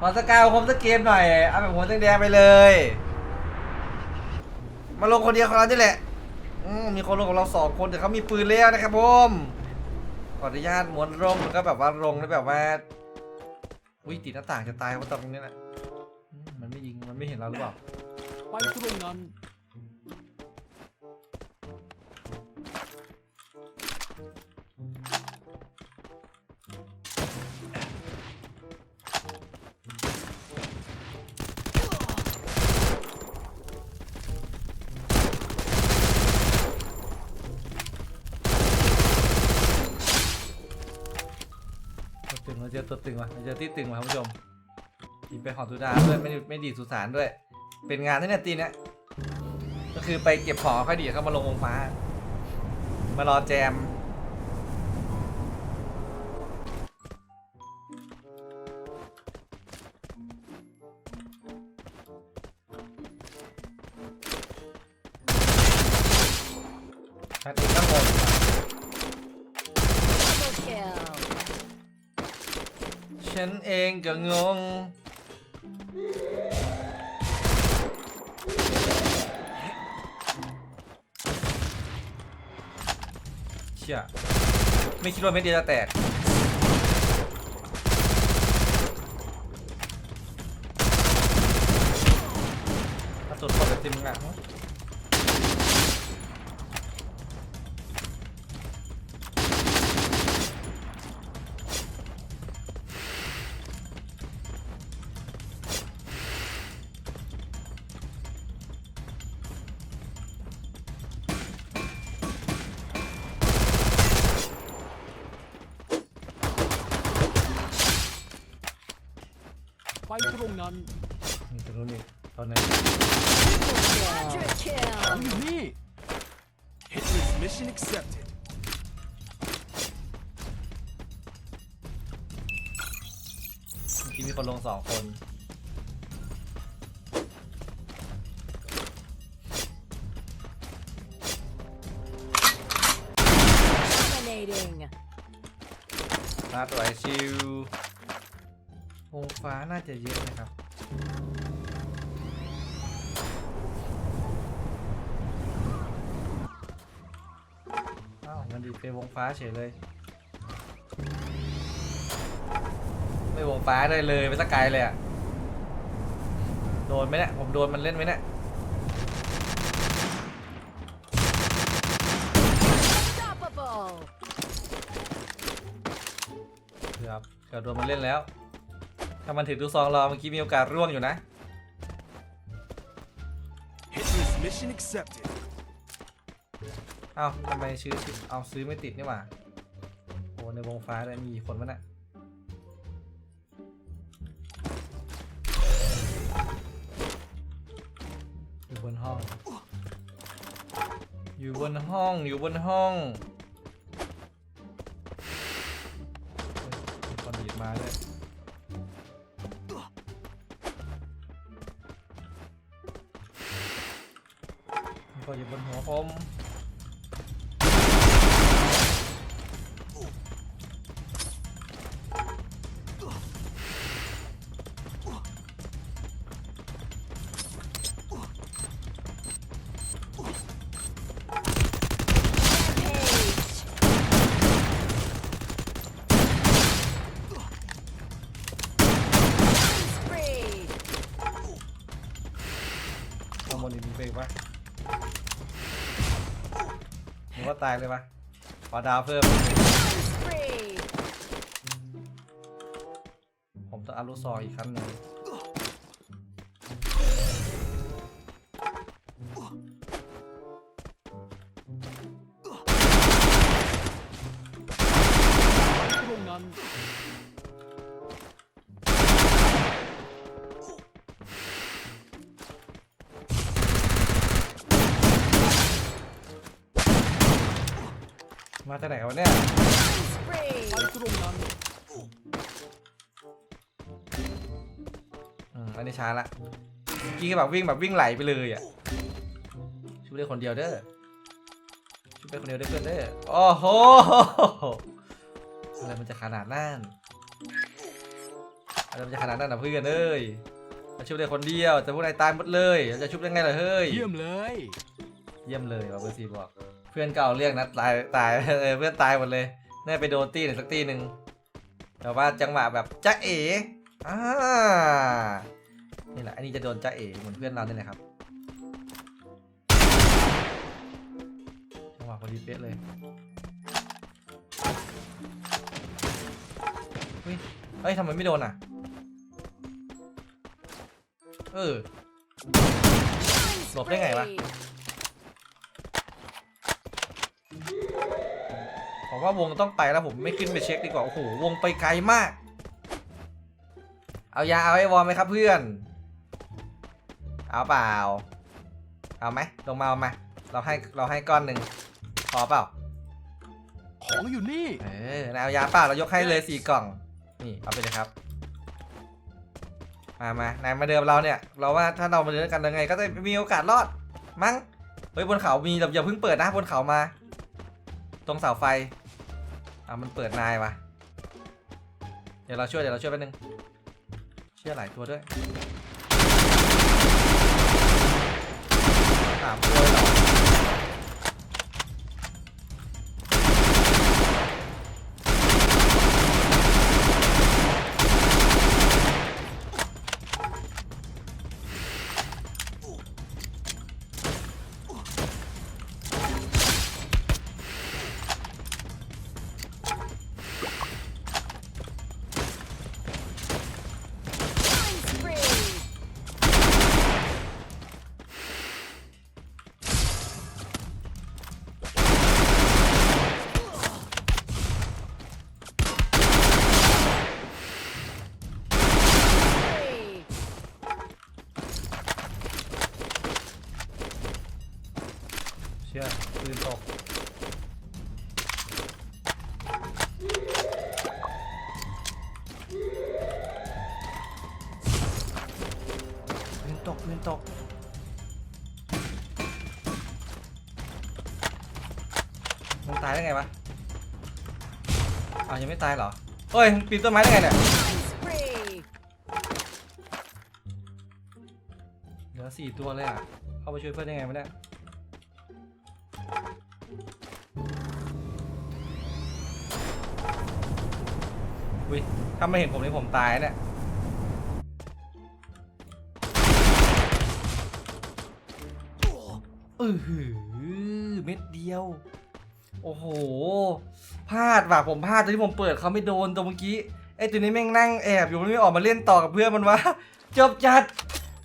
ขอสกายคมสักเกมหน่อย เอาแบบหัวแดงๆไปเลย มาลงคนเดียวของเรานี่แหละ อืมมีคนลงของเราสองคนแต่เขามีปืนแล้วนะครับผมขออนุญาตม้วนร่มแล้วก็แบบว่าลงแล้วแบบว่า อุ้ยติดหน้าต่างจะตายเพราะตรงนี้แหละอืมมันไม่ยิงมันไม่เห็นเราหรือเปล่าไปตรงนั้ ตัวตึงเราเจอตัวตึงว่ะเราเจอที่ตึงว่ะคุณผู้ชมทีไปหอสุดาด้วยไม่ไม่ดีสุสานด้วย เป็นงานที่เนี่ยตีเนี้ยก็คือไปเก็บของค่อยดีเข้ามาลงวงฟ้ามารอแจม ฉันเองก็งง เชี่ย ไม่คิดว่าเม็ดเดียวจะแตกถ้าสุดพอจะติมงอะ ไปตรงนั้นนี่ตัวนู้นนี่ตอนนี้ Quadra อ kill. ยู่นี่ Hitless mission accepted. เมื่อกี้มีคนลงสองคน Dominating. มาตัวไอชิว วงฟ้าน่าจะเยอะนะครับ อ้าว มันดีเป็นวงฟ้าเฉยเลย ไม่วงฟ้าได้เลยไปสกไกลเลยอะโดนไหมเนี่ย ผมโดนมันเล่นไหมเนี่ย Unstoppable. เกือบเกือบโดนมันเล่นแล้ว ถ้ามันถือดูซองรอเมื่อกี้มีโอกาสร่วงอยู่นะ Hitless mission accepted. เอ้าทำไมซื้อเอาซื้อไม่ติดนี่หว่าโอ้ในวงฟ้าได้มีกี่คนวะเนี่ยอยู่บนห้อง อยู่บนห้องอยู่บนห้อง มีคนอยู่บนหัวผม Rampage. Spree. ข้างบนนี่มีเบรกปะ มึงก็ตายเลยปะขอดาวเพิ่ม ผมจะองอารุซออีกครั้งหนึ่ง มาจากไหนวะเนี่ย Spree. ไปตรงนั้นอืมอันนี้ช้าละเมื่อกี้ก็แบบวิ่งแบบวิ่งไหลไปเลยอะช่วยได้คนเดียวเด้อช่วยได้คนเดียวได้อเพื่อนเด้อโอ้โหอะไรมันจะขนาดนั้นอะไรมันจะขนาดนั้นนะเพื่อนเอ้ยเราชุบได้คนเดียวแต่พวกนายตายหมดเลยเราจะชุบได้ไงล่ะเฮ้ย เยี่ยมเลย เยี่ยมเลยว่ะเบอร์ซีบอกเพื่อนก็เก่าเรียกนะตายตายเพื่อนตายหมดเลยน่าไปโดนตีหนึ่งสักตีหนึ่งแต่ว่าจังหวะแบบจ๊ะเอ๋อ่านี่แหละอันนี้จะโดนจ๊ะเอ๋เหมือนเพื่อนเราเนี่ยแหละครับจังหวะพอดีเป๊ะเลยเฮ้ยเฮ้ยทำไมไม่โดนอะเออหลบได้ไงวะ ผมว่าวงต้องไปแล้วผมไม่ขึ้นไปเช็คดีกว่า โอ้โห วงไปไกลมาก เอายาเอาไอ้วอลไหมครับเพื่อน เอาเปล่า เอาไหมลงมาเอามา เราให้เราให้ก้อนหนึ่งพอเปล่า ของอยู่นี่ เออนายเอายาเปล่าเรายกให้เลยสี่กล่อง นี่เอาไปเลยครับ มามานายมาเดิมเราเนี่ย เราว่าถ้าเรามาเดินด้วยกันยังไง ก็จะมีโอกาสรอด มั้ง เฮ้ยบนเขามีแต่อย่าเพิ่งเปิดนะบนเขามา ตรงเสาไฟ อะมันเปิดนายวะเดี๋ยวเราช่วยเดี๋ยวเราช่วยแป๊บนึงเชื่อหลายตัวด้วยสามตัวเหรอ ชื่อปืนตกปืนตกปืนตกมันตายได้ไงวะอ้าวยังไม่ตายเหรอเฮ้ยมึงปีนต้นไม้ได้ไงเนี่ยเหลือสี่ตัวเลยอะ เข้าไปช่วยเพื่อนได้ไงวะเนี่ย อุ้ยถ้าไม่เห็นผมนี่ผมตายเนี่ยเออหือเม็ดเดียว โอ้โห พลาดว่ะผมพลาดตอนที่ผมเปิดเขาไม่โดนตัวเมื่อกี้ ไอ้ตัวนี้แม่งนั่งแอบอยู่มันไม่ออกมาเล่นต่อกับเพื่อนมันวะจบจัด